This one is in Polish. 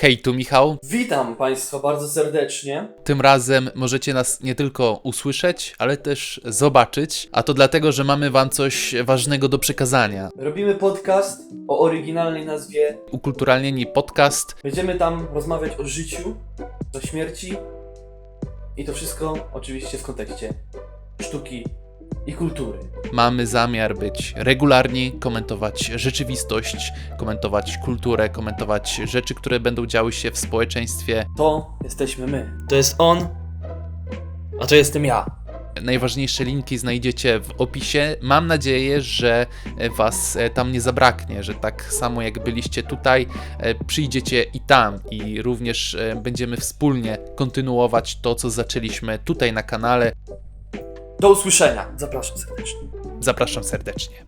Hej, tu Michał. Witam Państwa bardzo serdecznie. Tym razem możecie nas nie tylko usłyszeć, ale też zobaczyć, a to dlatego, że mamy Wam coś ważnego do przekazania. Robimy podcast o oryginalnej nazwie. Ukulturalnieni podcast. Będziemy tam rozmawiać o życiu, o śmierci i to wszystko oczywiście w kontekście sztuki i kultury. Mamy zamiar być regularni, komentować rzeczywistość, komentować kulturę, komentować rzeczy, które będą działy się w społeczeństwie. To jesteśmy my. To jest on, a to jestem ja. Najważniejsze linki znajdziecie w opisie. Mam nadzieję, że Was e, tam nie zabraknie, że tak samo jak byliście tutaj, e, przyjdziecie i tam i również e, będziemy wspólnie kontynuować to, co zaczęliśmy tutaj na kanale. Do usłyszenia. Zapraszam serdecznie. Zapraszam serdecznie.